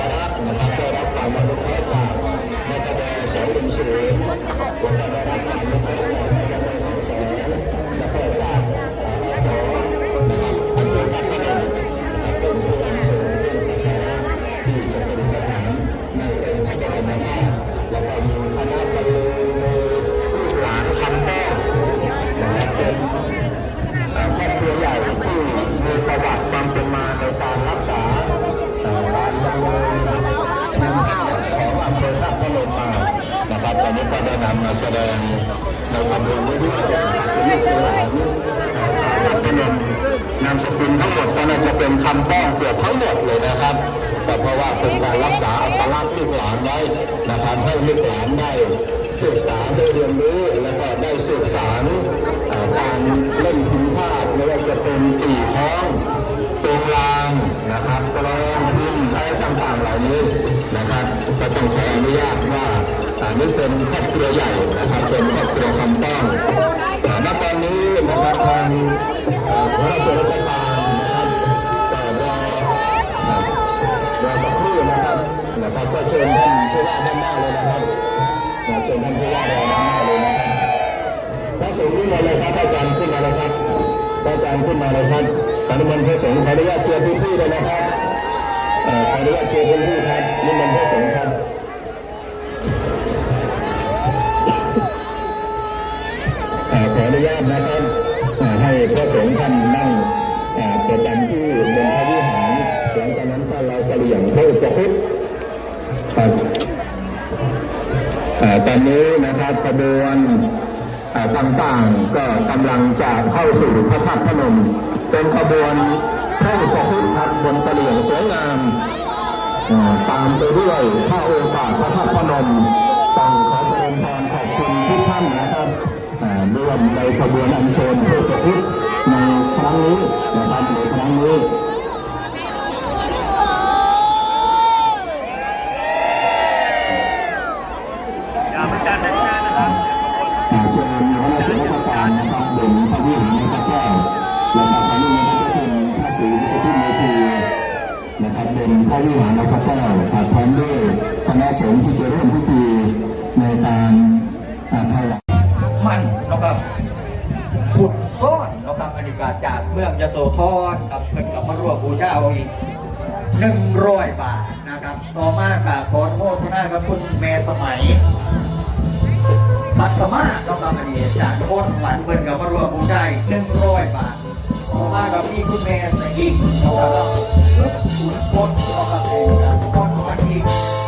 นะครับ ตอนนี้ก็ได้นำมาแสดงในคำเรียนด้วยเป็นลูกเป็นหลานพนมนามสกุลทั้งหมดก็น่าจะเป็นคำต้องเกือบทั้งหมดเลยนะครับ แต่เพราะว่าเป็นการรักษาอัตลักษณ์ลูกหลานไว้นะครับให้ลูกหลานได้ศึกษาได้เรียนรู้แล้วก็ได้สืบสานเอ่อการเล่นพิมพ์ภาพไม่ว่าจะเป็นตีท้องตรงรางนะครับกลองพิมพ์อะไรต่างๆเหล่านี้นะครับก็ต้องขออนุญาต นนี้เป็นครอบครัวใหญ่นะครับเป็นครอบครัวคำต้องณตอนนี้นะครับทางพระราชราชการนะครับรอรอสักครู่นะครับนะครับก็เชิญท่านผู้ว่าด้านหน้าเลยนะครับเชิญท่านผู้ว่าเราด้านหน้าเลยนะครับพระสงฆ์ขึ้นมาเลยครับพระอาจารย์ขึ้นมาเลยครับพระอาจารย์ขึ้นมาเลยครับปฏิบัติพระสงฆ์ขออนุญาตเชิญพี่ๆเลยนะครับขออนุญาตเชิญคุณผู้ครับนิมนต์พระสงฆ์ครับ ขออนุญาตนะครับให้พระสงฆ์ท่านนั่งประจำที่บนพระวิหารหลังจากนั้นก็เราเสลี่ยงเข้าอุปคุตครับอ่ตอนนี้นะครับขบวนต่างๆก็กำลังจะเข้าสู่พระธาตุพนมเป็นขบวนพระอุปคุตครับบนเสลี่ยงสวยงามตามไปด้วยพระโอกาสพระธาตุพนมต้องขอเจริญพรขอบคุณทุกท่านนะครับ ร่วมในขบวนอัญเชิญพระอุปคุตในครั้งนี้นะครับในครั้งนี้เชิญคณะสงฆ์ราชการนะครับบนพระวิหารพระแก้วและพระพานุมพระเจ้าคุณพระศรีวิสุทธิเมธีนะครับบนพระวิหารพระแก้ว มืองยโสธรครับเพิ่นกับมะร่วงบูชาเอาอีกหนึ่งร้อยบาทนะครับ ต่อมากับขอโมท่านากับคุณแม่สมัยปัตมาก็มาอดีจากโคตรหลังเพิ่นกับมะร่วงบูชาอีกหนึ่งร้อยบาทต่อมากับพี่คุณแม่สะอีกนะครับคุณโคตรขอกับเองนะโคตรขออีก